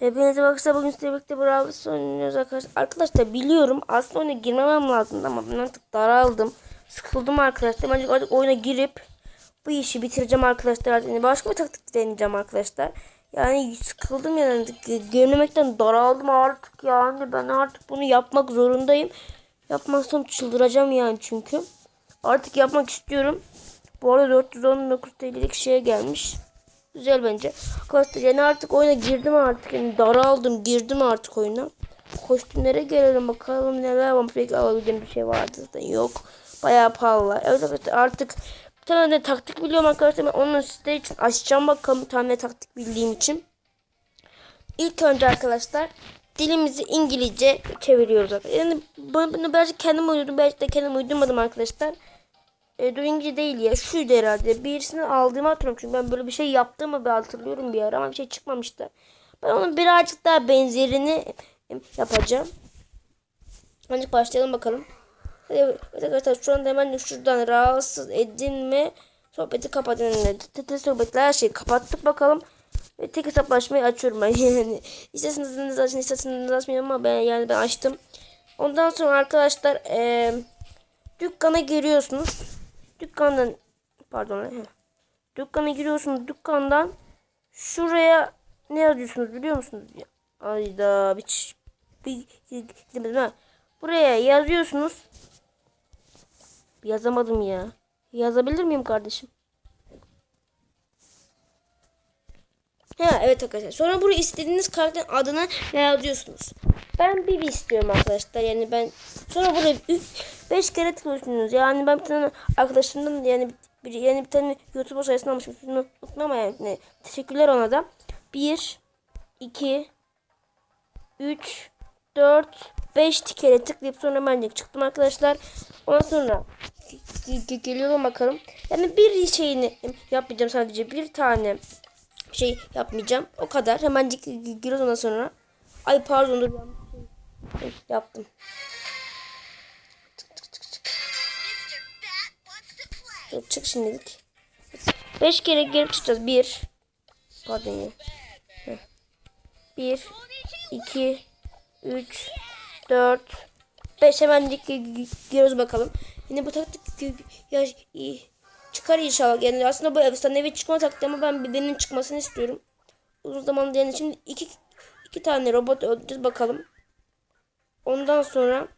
Hepinize bakışta bugün sizinle birlikte Bravo oynuyoruz arkadaşlar. Arkadaşlar biliyorum aslında oyuna girmemem lazımdı ama ben artık daraldım. Sıkıldım arkadaşlar. Bence artık oyuna girip bu işi bitireceğim arkadaşlar. Yani başka bir taktik deneyeceğim arkadaşlar. Yani sıkıldım yani görmemekten daraldım artık yani ben artık bunu yapmak zorundayım. Yapmazsam çıldıracağım yani çünkü. Artık yapmak istiyorum. Bu arada 419 TL'lik şeye gelmiş. Güzel bence. Arkadaşlar yani artık oyuna girdim artık. Yani daraldım girdim artık oyuna. Kostümlere gelelim bakalım neler var. Peki alabildiğim bir şey vardı zaten yok. Bayağı pahalı. Evet arkadaşlar artık bir tane de taktik biliyorum arkadaşlar. Ben onu sizler için açacağım bakalım bir tane taktik bildiğim için. İlk önce arkadaşlar dilimizi İngilizce çeviriyoruz. Yani bunu, bunu birazcık kendim uydurdum. Birazcık da kendim uydurmadım arkadaşlar. E, değil ya. Şuydu herhalde. Birisini aldığımı hatırlıyorum. Çünkü ben böyle bir şey yaptığımı bir hatırlıyorum bir ara ama bir şey çıkmamıştı. Ben onun birazcık daha benzerini yapacağım. Ancak başlayalım bakalım. Hadi arkadaşlar şu anda hemen şuradan rahatsız edinme sohbeti kapatın. Tete sohbetler her şeyi kapattık bakalım. Ve tek hesaplaşmayı açıyorum ben yani. İsterseniz açın isterseniz açmayın ama ben yani ben açtım. Ondan sonra arkadaşlar e, dükkana giriyorsunuz. Dükkandan pardon. Dükkana giriyorsunuz. Dükkandan şuraya ne yazıyorsunuz biliyor musunuz? Ayda bir, bir, bir ha. Buraya yazıyorsunuz. Yazamadım ya. Yazabilir miyim kardeşim? Ha evet arkadaşlar. Sonra buraya istediğiniz karakterin adını yazıyorsunuz. Ben Bibi istiyorum arkadaşlar. Yani ben sonra buraya 5 kere tıklıyorsunuz. Yani ben bir tane arkadaşımdan yani bir, yani bir tane YouTube sayesinde almışım. Şunu unutma ama yani. Teşekkürler ona da. 1 2 3 4 5 kere tıklayıp sonra ben de çıktım arkadaşlar. Ondan sonra geliyorum bakalım. Yani bir şeyini yapmayacağım sadece bir tane şey yapmayacağım. O kadar. Hemen giriyoruz ondan sonra. Ay pardon dur şey yaptım. Çık çık çık çık. Dur, çık şimdilik. 5 kere girip çıkacağız. 1 Pardon ya. 1 2 3 4 5 hemen giriyoruz bakalım. Yine bu taktik ya iyi çıkar inşallah. Yani aslında bu efsanevi çıkma ama ben birinin çıkmasını istiyorum. Uzun zaman yani şimdi iki, iki tane robot öldüreceğiz bakalım. Ondan sonra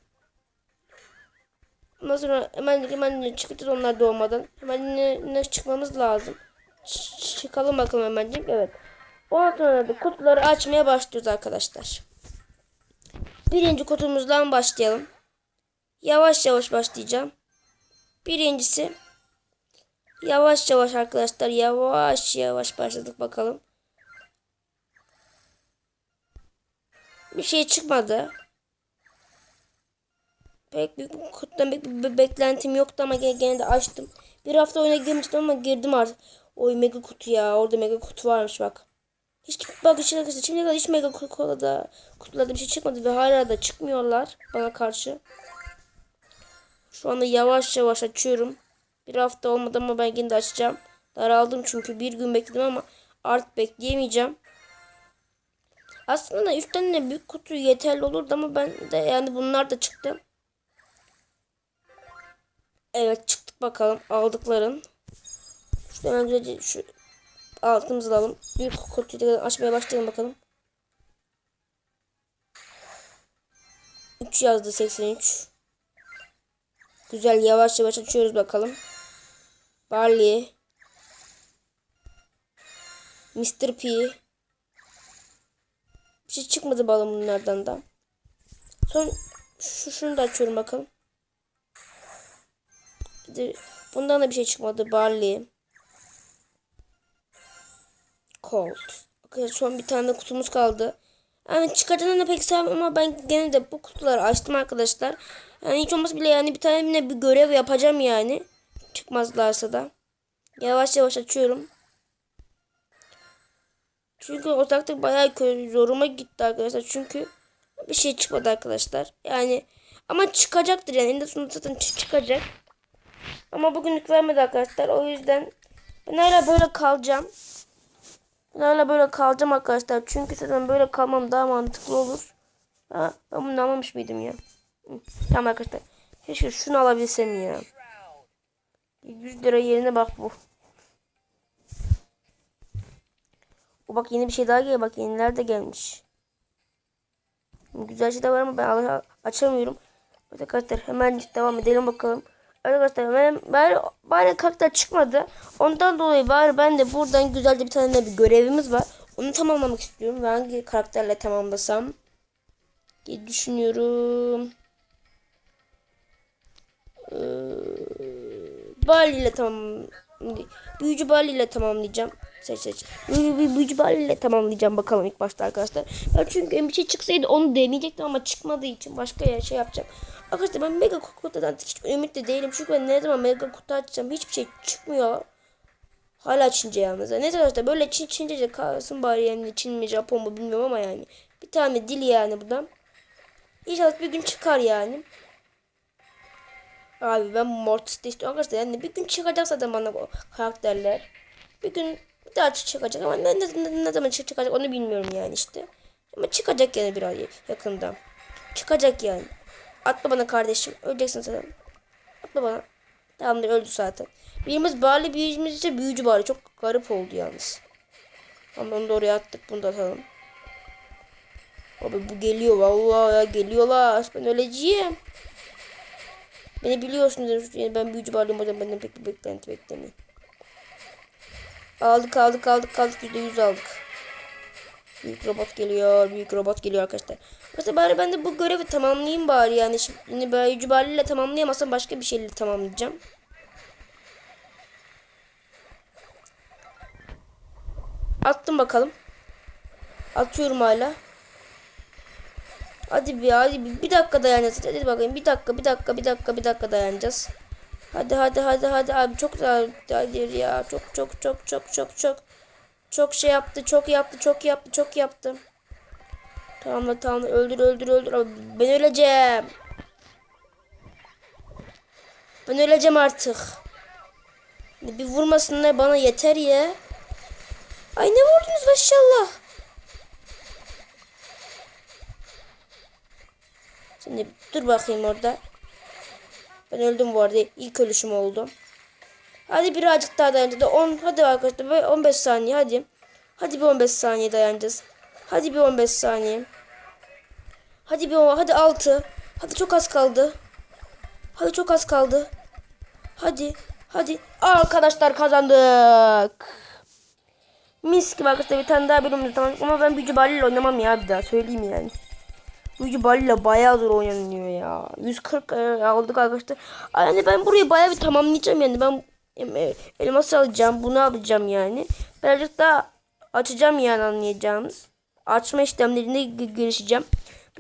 ondan sonra hemen hemen çıkacağız onlar doğmadan. Hemen ne, ne çıkmamız lazım. Ç çıkalım bakalım hemencik. Evet. Ondan sonra da kutuları açmaya başlıyoruz arkadaşlar. Birinci kutumuzdan başlayalım. Yavaş yavaş başlayacağım. Birincisi Yavaş yavaş arkadaşlar yavaş yavaş başladık bakalım. Bir şey çıkmadı. Pek büyük kutudan pek bir beklentim yoktu ama gene, gene de açtım. Bir hafta oyuna girmiştim ama girdim artık. Oy mega kutu ya. Orada mega kutu varmış bak. Hiç bak içine arkadaşlar. Şimdiye kadar hiç mega kutularda kutularda bir şey çıkmadı ve hala da çıkmıyorlar bana karşı. Şu anda yavaş yavaş açıyorum. Bir hafta olmadı ama ben yine de açacağım. Daraldım çünkü bir gün bekledim ama artık bekleyemeyeceğim. Aslında 3 tane büyük kutu yeterli olurdu ama ben de yani bunlar da çıktı. Evet çıktık bakalım aldıkların. Şurada hemen güzelce şu altımızı alalım. Büyük kutuyu açmaya başlayalım bakalım. 3 yazdı 83. Güzel yavaş yavaş açıyoruz bakalım. Barley. Mr. P. Bir şey çıkmadı balım bunlardan da. Son şu şunu da açıyorum bakalım. Bundan da bir şey çıkmadı. Barley. Cold. Arkadaşlar son bir tane kutumuz kaldı. Yani çıkartana pek sevmem ama ben gene de bu kutuları açtım arkadaşlar. Yani hiç olmazsa bile yani bir tane bir görev yapacağım yani. Çıkmazlarsa da. Yavaş yavaş açıyorum. Çünkü o taktik bayağı zoruma gitti arkadaşlar. Çünkü bir şey çıkmadı arkadaşlar. Yani ama çıkacaktır yani. Eninde sonunda zaten çıkacak. Ama bugünlük vermedi arkadaşlar. O yüzden ben hala böyle kalacağım. Bunlarla böyle kalacağım arkadaşlar. Çünkü zaten böyle kalmam daha mantıklı olur. Ha, ben bunu almamış mıydım ya? Tamam arkadaşlar. Keşke şunu alabilsem ya. 100 lira yerine bak bu. O bak yeni bir şey daha geliyor. Bak yeniler de gelmiş. Güzel şeyler var ama ben açamıyorum. Arkadaşlar hemen devam edelim bakalım. Arkadaşlar ben bari, bari karakter çıkmadı. Ondan dolayı bari ben de buradan güzelce bir tane de bir görevimiz var. Onu tamamlamak istiyorum. Ve hangi karakterle tamamlasam diye düşünüyorum. Ee, Bali ile tamam. Büyücü Bali ile tamamlayacağım. Seç seç. Büyücü, büyü- büyücü ile tamamlayacağım bakalım ilk başta arkadaşlar. Ben çünkü bir şey çıksaydı onu deneyecektim ama çıkmadığı için başka yer şey yapacağım. Arkadaşlar ben mega kutudan hiç ümitli değilim. Çünkü ben ne zaman mega kutu açacağım hiçbir şey çıkmıyor. Hala Çince yalnız. Neyse arkadaşlar böyle Çin, Çince kalsın bari yani Çin mi Japon mu bilmiyorum ama yani. Bir tane dil yani buradan. İnşallah bir gün çıkar yani. Abi ben Mortis de istiyorum arkadaşlar. Yani bir gün çıkacak zaten bana o karakterler. Bir gün bir daha çıkacak ama ne, ne, ne, zaman çıkacak onu bilmiyorum yani işte. Ama çıkacak yani biraz yakında. Çıkacak yani. Atla bana kardeşim. Öleceksin zaten. Atla bana. Tamamdır öldü zaten. Birimiz Bali birimiz ise büyücü Bali. Çok garip oldu yalnız. Ama onu da oraya attık. Bunu da atalım. Abi bu geliyor vallahi ya geliyorlar. Ben öleceğim. Beni biliyorsunuz yani ben büyücü varlığım o yüzden benden pek bir beklenti beklemeyin. Aldık aldık aldık aldık yüzde yüz aldık. Büyük robot geliyor büyük robot geliyor arkadaşlar. Mesela bari ben de bu görevi tamamlayayım bari yani. Şimdi büyücü varlığıyla tamamlayamazsam başka bir şeyle tamamlayacağım. Attım bakalım. Atıyorum hala. Hadi bir hadi bir, bir dakika dayanacağız. Hadi bakayım bir dakika bir dakika bir dakika bir dakika dayanacağız. Hadi hadi hadi hadi abi çok daha ya çok çok çok çok çok çok çok şey yaptı çok yaptı çok yaptı çok yaptı. Tamam da tamam öldür öldür öldür abi ben öleceğim. Ben öleceğim artık. Bir vurmasınlar bana yeter ya. Ay ne vurdunuz maşallah. Şimdi dur bakayım orada. Ben öldüm bu arada. İlk ölüşüm oldu. Hadi birazcık daha dayanacağız. 10 hadi arkadaşlar böyle 15 saniye hadi. Hadi bir 15 saniye dayanacağız. Hadi bir 15 saniye. Hadi bir hadi 6. Hadi çok az kaldı. Hadi çok az kaldı. Hadi. Hadi. Arkadaşlar kazandık. Mis gibi arkadaşlar bir tane daha bölümümüz tamam. Ama ben büyücü baliyle oynamam ya bir daha söyleyeyim yani. Büyücü baliyle bayağı zor oynanıyor ya. 140 e, aldık arkadaşlar. Yani ben burayı bayağı bir tamamlayacağım yani. Ben e, elmas alacağım. Bunu alacağım yani. Birazcık daha açacağım yani anlayacağınız. Açma işlemlerine gi- girişeceğim.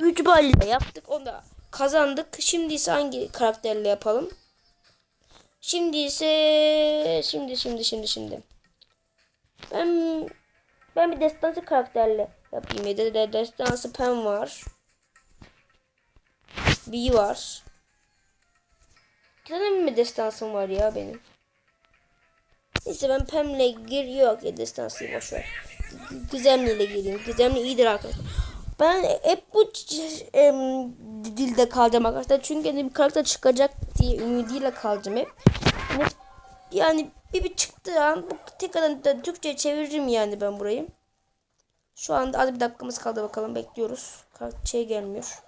Büyücü baliyle yaptık. Onu da kazandık. Şimdi ise hangi karakterle yapalım? Şimdi ise şimdi şimdi şimdi şimdi. Ben ben bir destansı karakterle yapayım. Ya da de, destansı pen var. B var. Bir destansım var ya benim. Neyse ben Pem'le gir yok ya destansıyı boş ver. Gizemli'yle gireyim. Gizemli iyidir arkadaşlar. Ben hep bu em, dilde kalacağım arkadaşlar. Çünkü hani bir karakter çıkacak diye ümidiyle kalacağım hep. Yani, bir bir çıktı an tekrardan da Türkçe çeviririm yani ben burayı. Şu anda az bir dakikamız kaldı bakalım bekliyoruz. Kart- Şey gelmiyor.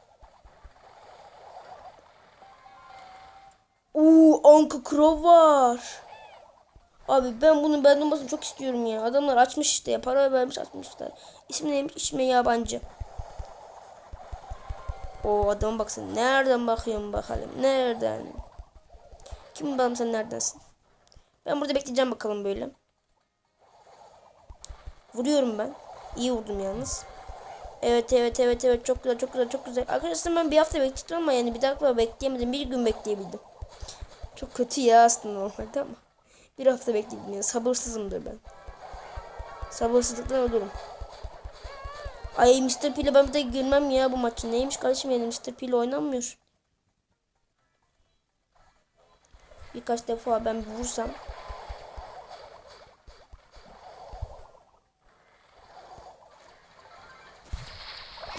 Oo Anka Crow var. Abi ben bunu ben olmasını çok istiyorum ya. Adamlar açmış işte ya. Para vermiş açmışlar. İsmi neymiş? İsmi yabancı. O adama baksana. Nereden bakıyorum bakalım. Nereden? Kim bakalım sen neredensin? Ben burada bekleyeceğim bakalım böyle. Vuruyorum ben. İyi vurdum yalnız. Evet evet evet evet çok güzel çok güzel çok güzel. Arkadaşlar ben bir hafta bekledim ama yani bir dakika bekleyemedim. Bir gün bekleyebildim. Çok kötü ya aslında normalde ama. Bir hafta bekledim ya. Sabırsızımdır ben. Sabırsızlıktan ölürüm. Ay Mr. P'yle ben bir de gülmem ya bu maçı. Neymiş kardeşim yani Mr. P'yle oynanmıyor. Birkaç defa ben vursam.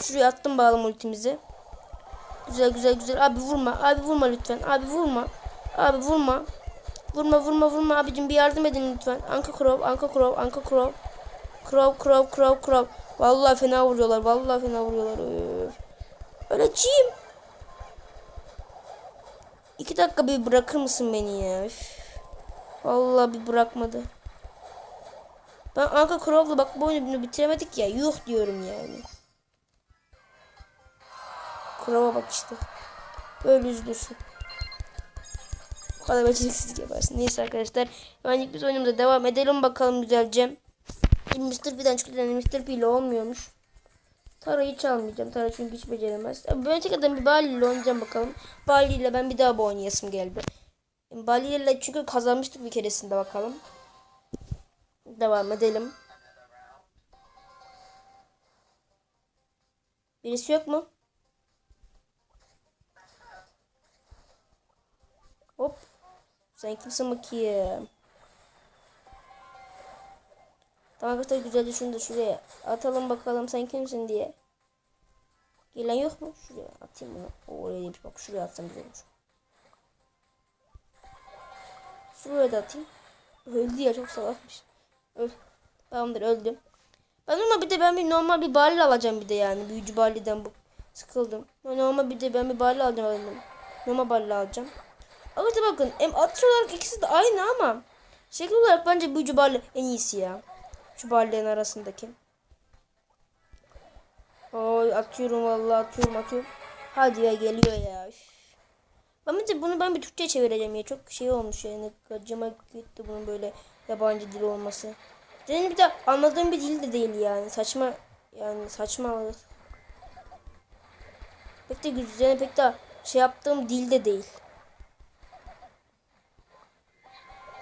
Şuraya attım bağlam ultimizi. Güzel güzel güzel. Abi vurma. Abi vurma lütfen. Abi vurma. Abi vurma. Vurma vurma vurma abicim bir yardım edin lütfen. Anka Crow, Anka Crow, Anka Crow. Crow, Crow, Crow, Crow. Vallahi fena vuruyorlar. Vallahi fena vuruyorlar. Öf. Öleceğim. İki dakika bir bırakır mısın beni ya? Üf. Vallahi bir bırakmadı. Ben Anka Crow'la bak bu oyunu bitiremedik ya. Yuh diyorum yani. Crow'a bak işte. Böyle üzülürsün. Kadar beceriksizlik yaparsın. Neyse arkadaşlar. Hemen biz oyunumuza devam edelim bakalım güzelce. Mr. P'den çıktı. Yani Mr. P ile olmuyormuş. Tara'yı hiç almayacağım. Tara çünkü hiç beceremez. Ben tekrardan bir Bali ile oynayacağım bakalım. Bali ile ben bir daha bu oynayasım geldi. Bali ile çünkü kazanmıştık bir keresinde bakalım. Devam edelim. Birisi yok mu? Sen kimsin bakayım? Tamam arkadaşlar güzelce şunu da şuraya atalım bakalım sen kimsin diye. Gelen yok mu? Şuraya atayım bunu. O oraya değilmiş bak şuraya atsam güzel olur. Şuraya da atayım. Öldü ya çok salakmış. Öl. Tamamdır öldüm. Ben ama bir de ben bir normal bir bali alacağım bir de yani. Büyücü baliden bu. Sıkıldım. Normal bir de ben bir bali alacağım. Normal bali alacağım. Arkadaşlar bakın hem atış olarak ikisi de aynı ama şekil olarak bence büyücü bali en iyisi ya. Şu arasındaki. Oy atıyorum vallahi atıyorum atıyorum. Hadi ya geliyor ya. Ben bence bunu ben bir Türkçe çevireceğim ya. Çok şey olmuş yani. Gacıma gitti bunun böyle yabancı dil olması. Benim bir de anladığım bir dil de değil yani. Saçma yani saçma. Pek de güzel pek de şey yaptığım dil de değil.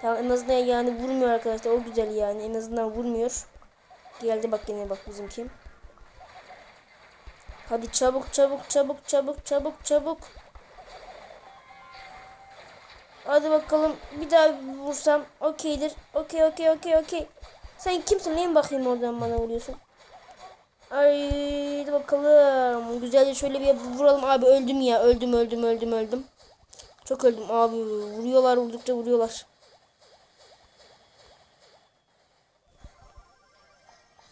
Tamam en azından yani vurmuyor arkadaşlar. O güzel yani. En azından vurmuyor. Geldi bak yine bak bizimki. Hadi çabuk çabuk çabuk çabuk çabuk çabuk. Hadi bakalım bir daha vursam okeydir. Okey okey okey okey. Sen kimsin? Neyin bakayım oradan bana vuruyorsun? Haydi bakalım. Güzelce şöyle bir vuralım. Abi öldüm ya. Öldüm öldüm öldüm öldüm. Çok öldüm abi. Vuruyorlar vurdukça vuruyorlar.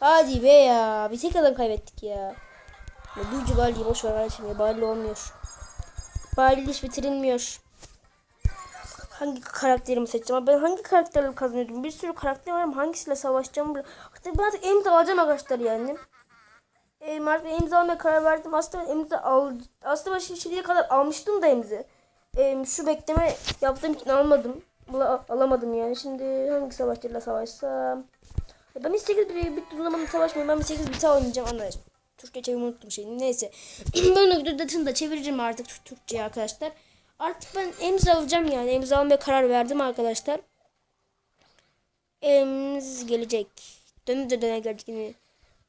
Hadi be ya. Bir tek adam kaybettik ya. ya büyücü Bali'yi boş ver kardeşim ya. Bali olmuyor. Bali hiç bitirilmiyor. Hangi karakterimi seçeceğim? Ben hangi karakterle kazanıyordum? Bir sürü karakter var ama hangisiyle savaşacağım? Hatta ben artık imza alacağım arkadaşlar yani. E, artık imza almaya karar verdim. Aslında imza al, aslında ben şimdiye kadar almıştım da imza. E, şu bekleme yaptığım için almadım. Bula, alamadım yani. Şimdi hangi savaşçıyla savaşsam? Ben bir 8 bir bir turnuvamda savaşmıyorum. Ben bir 8 bir tane oynayacağım. Anladın. Türkçe çevirmeyi unuttum şeyini. Neyse. ben onu videoda da çevireceğim artık Türkçe'ye arkadaşlar. Artık ben emz alacağım yani. Emz almaya karar verdim arkadaşlar. Emz gelecek. Dönü de döne gelecek yine.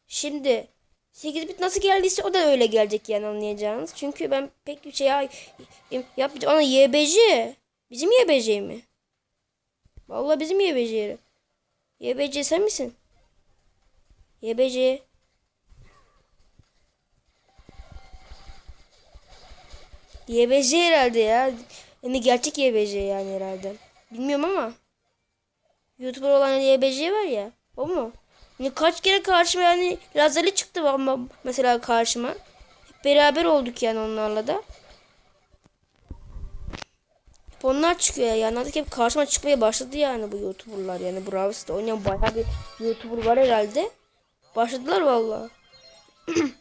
Şimdi 8 bit nasıl geldiyse o da öyle gelecek yani anlayacağınız. Çünkü ben pek bir şey ya, yapmayacağım. Ana YBC. Bizim YBC mi? Vallahi bizim YBC. YBC sen misin? YBC. YBC herhalde ya. Yani gerçek YBC yani herhalde. Bilmiyorum ama. YouTuber olan YBC var ya. O mu? Yani kaç kere karşıma yani Lazali çıktı ama mesela karşıma. Hep beraber olduk yani onlarla da. Onlar çıkıyor ya. Yani artık hep karşıma çıkmaya başladı yani bu YouTuber'lar. Yani Brawl Stars oynayan bayağı bir YouTuber var herhalde. Başladılar vallahi.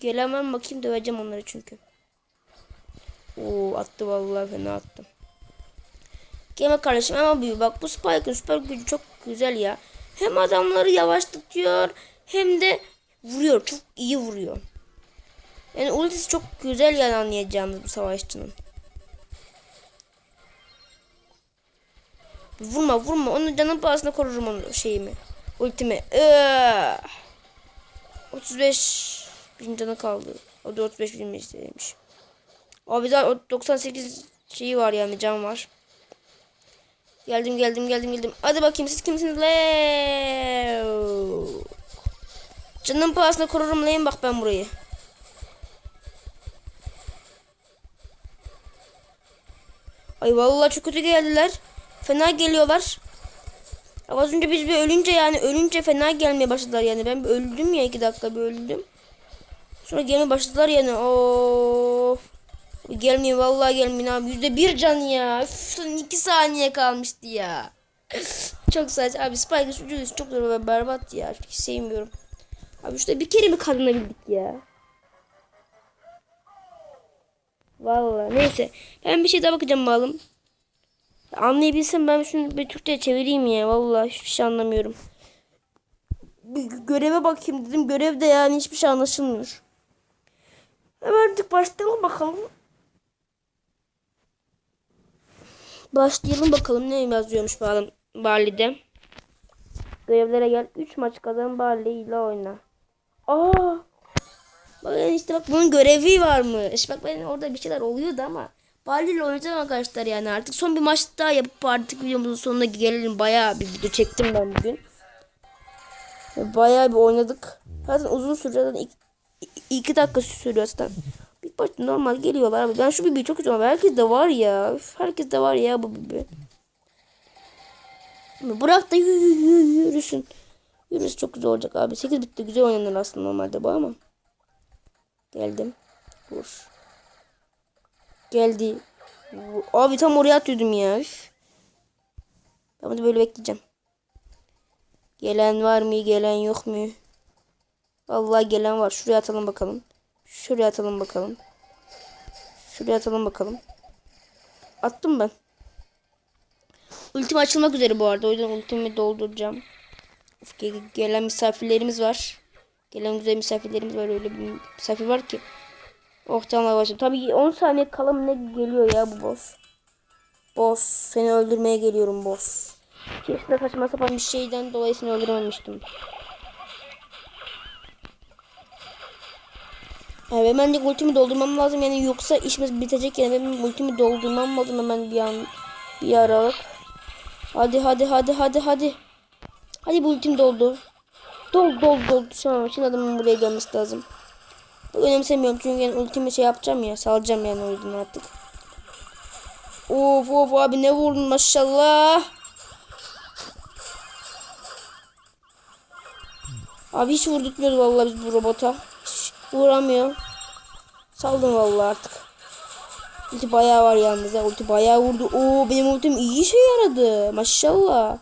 Gelemem bakayım döveceğim onları çünkü. Oo attı vallahi fena attım. Gelme kardeşim ama büyü bak bu Spike'ın süper gücü çok güzel ya. Hem adamları yavaşlatıyor hem de vuruyor. Çok iyi vuruyor. Yani ultisi çok güzel yani anlayacağınız bu savaşçının. Vurma vurma. Onun canın pahasına korurum onu şeyimi. Ultimi. Ee, 35 bin canı kaldı. O da 35 bin isteymiş. Abi daha 98 şeyi var yani can var. Geldim geldim geldim geldim. Hadi bakayım siz kimsiniz? Leo. Canım pahasına korurum lan bak ben burayı. Ay vallahi çok kötü geldiler. Fena geliyorlar. Az önce biz bir ölünce yani ölünce fena gelmeye başladılar yani. Ben bir öldüm ya iki dakika bir öldüm. Sonra gelmeye başladılar yani. Oo. Gelmeyin vallahi gelmeyin abi. Yüzde bir can ya. Üf, son iki saniye kalmıştı ya. çok saçma. Abi Spike'ın sucuğu çok zor ve berbat ya. Hiç sevmiyorum. Abi işte bir kere mi kazanabildik ya? Vallahi neyse. Ben bir şey daha bakacağım bakalım. Anlayabilsem ben şunu bir Türkçe çevireyim ya. Vallahi hiçbir şey anlamıyorum. Bir göreve bakayım dedim. Görevde yani hiçbir şey anlaşılmıyor. Hemen başlayalım bakalım. Başlayalım bakalım ne yazıyormuş bakalım Barley'de. Görevlere gel. 3 maç kazan Barley ile oyna. Aa! Bak yani işte bak bunun görevi varmış. Bak ben orada bir şeyler oluyordu ama Barley ile oynayacağım arkadaşlar yani artık son bir maç daha yapıp artık videomuzun sonuna gelelim. Bayağı bir video çektim ben bugün. Bayağı bir oynadık. Zaten uzun süre zaten iki, iki dakika sürüyor zaten. Bir başta normal geliyorlar abi. Ben şu bibi çok üzüyorum. Herkes de var ya. Herkes de var ya bu bibi. Bırak da yürü, yürü, yürüsün. Yürüsün çok güzel olacak abi. 8 bitti güzel oynanır aslında normalde bu ama. Geldim. Vur. Geldi. Abi tam oraya atıyordum ya. Ben de böyle bekleyeceğim. Gelen var mı? Gelen yok mu? Vallahi gelen var. Şuraya atalım bakalım. Şuraya atalım bakalım. Şuraya atalım bakalım. Attım ben. Ultim açılmak üzere bu arada. O yüzden ultimi dolduracağım. Gelen misafirlerimiz var. Gelen güzel misafirlerimiz var. Öyle bir misafir var ki. Oh tamam başladım. Tabii 10 saniye kala ne geliyor ya bu boss. Boss. Seni öldürmeye geliyorum boss. Kesin saçma sapan bir şeyden dolayı seni öldürememiştim. Evet, hemen de ultimi doldurmam lazım yani yoksa işimiz bitecek yani benim ultimi doldurmam lazım hemen bir an bir aralık. Hadi hadi hadi hadi hadi. Hadi bu ultim doldu. Dol dol dol. Tamam şimdi adamın buraya gelmesi lazım. Önemsemiyorum çünkü yani ultimi şey yapacağım ya salacağım yani o yüzden artık. Of of abi ne vurdun maşallah. Abi hiç vurdurtmuyoruz vallahi biz bu robota. Hiç vuramıyor. Saldım vallahi artık. Ulti bayağı var yalnız ya. Ulti bayağı vurdu. Oo benim ultim iyi işe yaradı. Maşallah.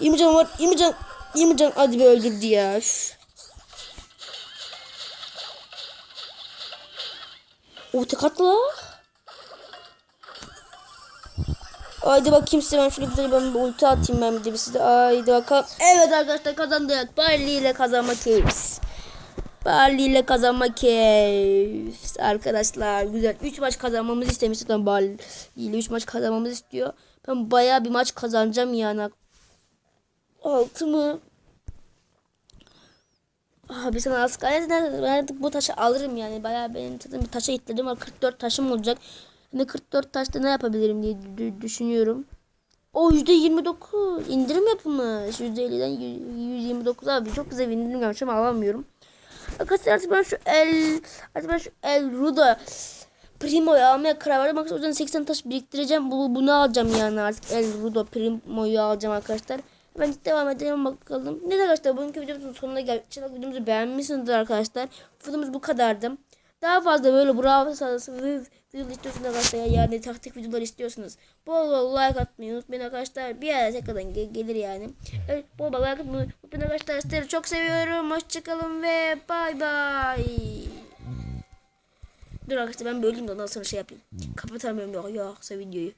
20 can var. 20 can. 20 can. Hadi be öldürdü ya. Üf. O tek atla. Haydi bakayım size ben şöyle güzel ben bir ulti atayım ben de bir size. Haydi bakalım. Evet arkadaşlar kazandık. Barley ile kazanma keyifs. Barley ile kazanma keyifs. Arkadaşlar güzel. 3 maç kazanmamızı istemiş zaten Barley ile 3 maç kazanmamızı istiyor. Ben bayağı bir maç kazanacağım yani. 6 mı? Abi sana az ben artık bu taşı alırım yani. Bayağı benim zaten bir taşa ihtiyacım var. 44 taşım olacak. Hani 44 taşta ne yapabilirim diye dü- düşünüyorum. O %29 indirim yapılmış. %50'den 129 abi çok güzel bir indirim gelmiş ama alamıyorum. Arkadaşlar artık ben şu el artık ben şu el Ruda Primo'yu almaya karar verdim. Arkadaşlar o yüzden 80 taş biriktireceğim. Bu, bunu alacağım yani artık el Ruda Primo'yu alacağım arkadaşlar. Ben devam edelim bakalım. Neyse arkadaşlar bugünkü videomuzun sonuna geldik. İnşallah videomuzu beğenmişsinizdir arkadaşlar. Videomuz bu kadardı. Daha fazla böyle bravo sağlısı ve video istiyorsunuz arkadaşlar. Yani taktik videolar istiyorsunuz. Bol bol like atmayı unutmayın arkadaşlar. Bir yere tekrardan ge- gelir yani. Evet, bol bol like atmayı unutmayın arkadaşlar. Sizleri çok seviyorum. Hoşçakalın ve bay bay. Dur arkadaşlar ben böleyim de ondan sonra şey yapayım. Kapatamıyorum yok yoksa videoyu.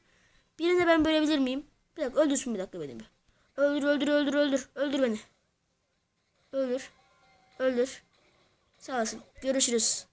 Birine ben bölebilir miyim? Bir dakika öldürsün bir dakika beni bir. Öldür öldür öldür öldür. Öldür beni. Öldür. Öldür. Sağ olasın. Görüşürüz.